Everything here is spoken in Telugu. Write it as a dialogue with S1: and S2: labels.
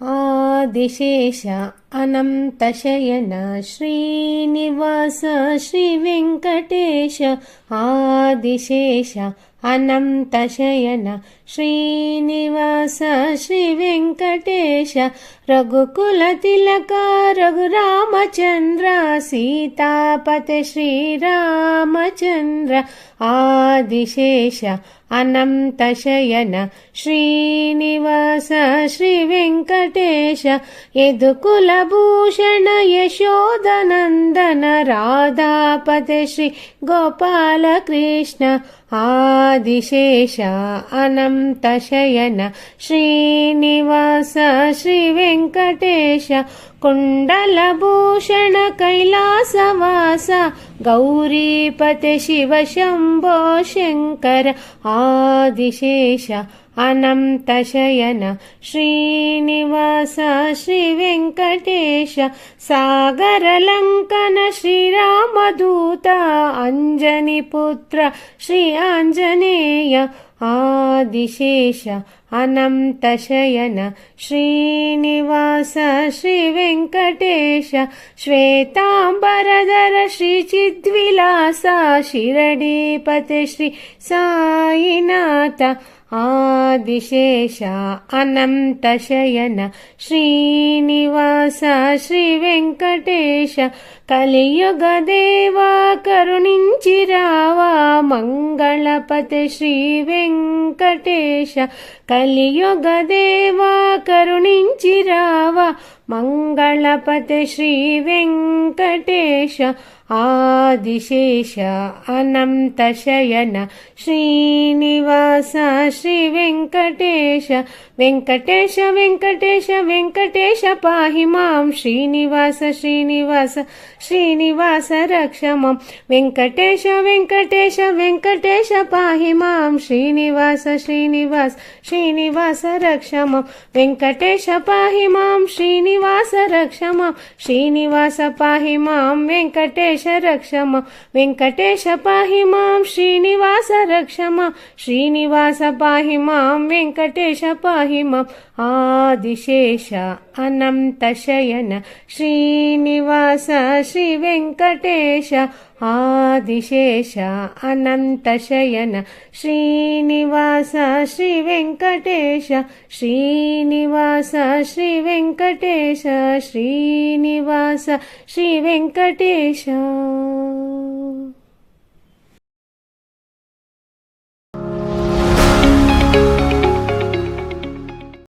S1: ఆదిశేష అనంతశయన శ్రీనివాస శ్రీ వెంకటేశ अनन्तशयन श्रीनिवास श्रीवेङ्कटेश रघुकुलतिलक रघुरामचन्द्र सीतापते श्रीरामचन्द्र आदिशेष अनन्तशयन श्रीनिवास श्रीवेङ्कटेश यदुकुलभूषण यशोदनन्दन राधापते श्री गोपालकृष्ण యశోదనందన రాధాపతి శ్రీ గోపాలకృష్ణ ఆదిశేష అనంతశయన శ్రీనివాస శ్రీ వెంకటేశ కుండలభూషణ కైలాసవాస अनन्तशयन श्रीनिवास श्रीवेङ्कटेश सागरलङ्कन श्रीरामदूत अञ्जनिपुत्र श्री आञ्जनेय వెంకటేశ సాగరలంకన శ్రీరామదూత అంజని పుత్ర శ్రీ ఆంజనేయ ఆదిశేష అనంతశయన శ్రీనివాస శ్రీ వెంకటేశ శ్వేతాంబరధర శ్రీ చిద్విలాస మంగళపతి శ్రీ వెంకటేశ కలియుగ దేవా కరుణించి రావా. మంగళపతి శ్రీ వెంకటేశ కలియుగ దేవా కరుణించి రావా మంగళపతి శ్రీ వెంకటేశ ఆదిశేష అనంతశయన శ్రీనివాస శ్రీ వెంకటేశ వెంకటేశ వెంకటేశ వెంకటేశ పాహి మాం శ్రీనివాస శ్రీనివాస శ్రీనివాస రక్షమం వెంకటేశ వెంకటేశ వెంకటేశ పాహి మాం శ్రీనివాస శ్రీనివాస రక్షమ శ్రీనివాస పాహి మాం వెంకటేశ రక్షమ వెంకటేశ పాహి మాం శ్రీనివాస రక్షమ శ్రీనివాస పాహి మాం వెంకటేశ పాహి మాం. ఆదిశేష అనంత శయన శ్రీనివాస శ్రీ వెంకటేశ ఆదిశేష అనంతశయన శ్రీనివాస శ్రీ వెంకటేశ శ్రీనివాస శ్రీ వెంకటేశ శ్రీనివాస శ్రీ వెంకటేశ